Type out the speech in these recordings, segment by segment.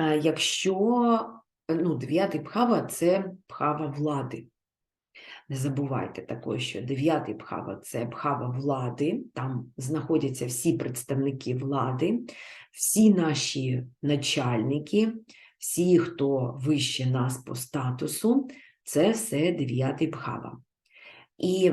Е, Якщо ну, дев'ятий бхава це бхава влади. Не забувайте також, що дев'ятий бхава це бхава влади, там знаходяться всі представники влади, всі наші начальники, всі, хто вище нас по статусу, це все дев'ятий бхава. І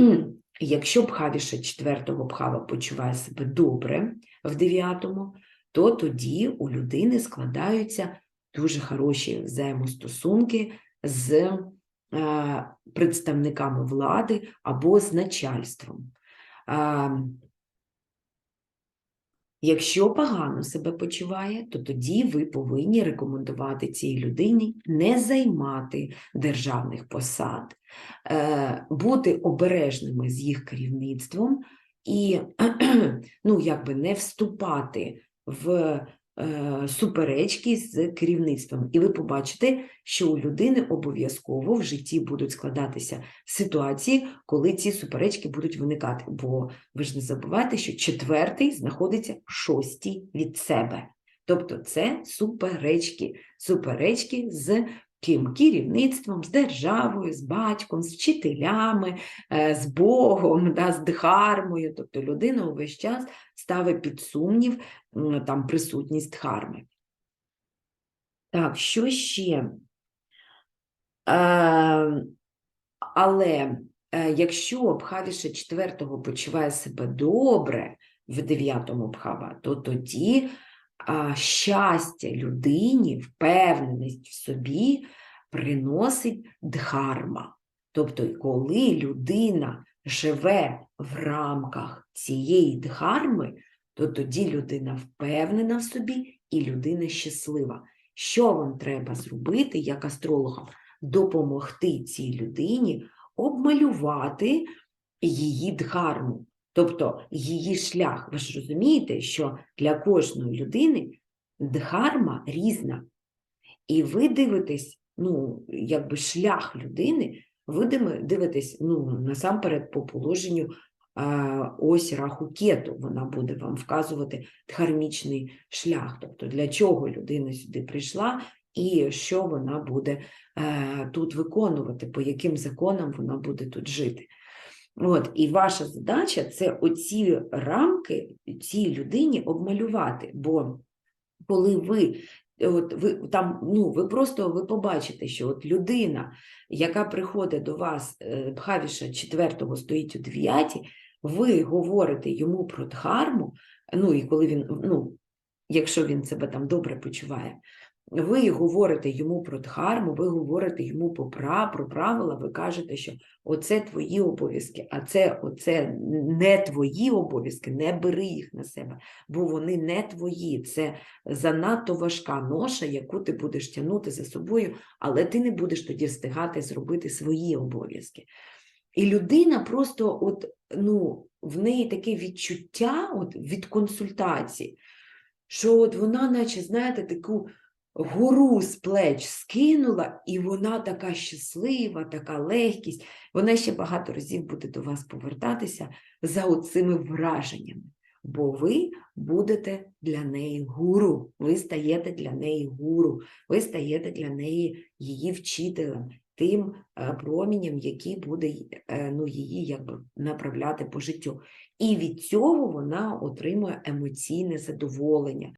якщо бхавіша четвертого бхава почуває себе добре в дев'ятому, то тоді у людини складаються дуже хороші взаємостосунки з е, представниками влади або з начальством. Якщо погано себе почуває, то тоді ви повинні рекомендувати цій людині не займати державних посад, е, бути обережними з їх керівництвом і ну, якби не вступати в е, суперечки з керівництвом. І ви побачите, що у людини обов'язково в житті будуть складатися ситуації, коли ці суперечки будуть виникати. Бо ви ж не забувайте, що четвертий знаходиться шостий від себе. Тобто це суперечки, суперечки з ким? Керівництвом, з державою, з батьком, з вчителями, е, з Богом, да, з дхармою. Тобто людина увесь час ставить під сумнів там, присутність дхарми. Так, що ще? Е, але е, якщо Бхавіша четвертого почуває себе добре в дев'ятому Бхава, то тоді щастя людині, впевненість в собі приносить дхарма. Тобто, коли людина живе в рамках цієї дхарми, то тоді людина впевнена в собі і людина щаслива. Що вам треба зробити як астрологам? Допомогти цій людині обмалювати її дхарму, тобто її шлях. Ви ж розумієте, що для кожної людини дхарма різна. І ви дивитесь, ну, якби шлях людини, ви дивитесь ну, насамперед по положенню ось раху кету. Вона буде вам вказувати дхармічний шлях. Тобто для чого людина сюди прийшла і що вона буде е, тут виконувати, по яким законам вона буде тут жити. От, і ваша задача це оці рамки цій людині обмалювати, бо коли ви, от ви там, ну, ви просто ви побачите, що от людина, яка приходить до вас, е, Бхавіша четвертого стоїть у дев'ятій, ви говорите йому про дхарму, ну і коли він, ну, якщо він себе там добре почуває, ви говорите йому про дхарму, ви говорите йому пра- про правила, ви кажете, що оце твої обов'язки, а це оце не твої обов'язки, не бери їх на себе, бо вони не твої. Це занадто важка ноша, яку ти будеш тягнути за собою, але ти не будеш тоді встигати зробити свої обов'язки. І людина просто, от, ну, в неї таке відчуття от, від консультації, що от вона, наче, знаєте, таку гору з плеч скинула, і вона така щаслива, така легкість. Вона ще багато разів буде до вас повертатися за оцими враженнями, бо ви будете для неї гуру, ви стаєте для неї гуру, ви стаєте для неї її вчителем, тим е, промінням, який буде е, ну, її якби направляти по життю. І від цього вона отримує емоційне задоволення.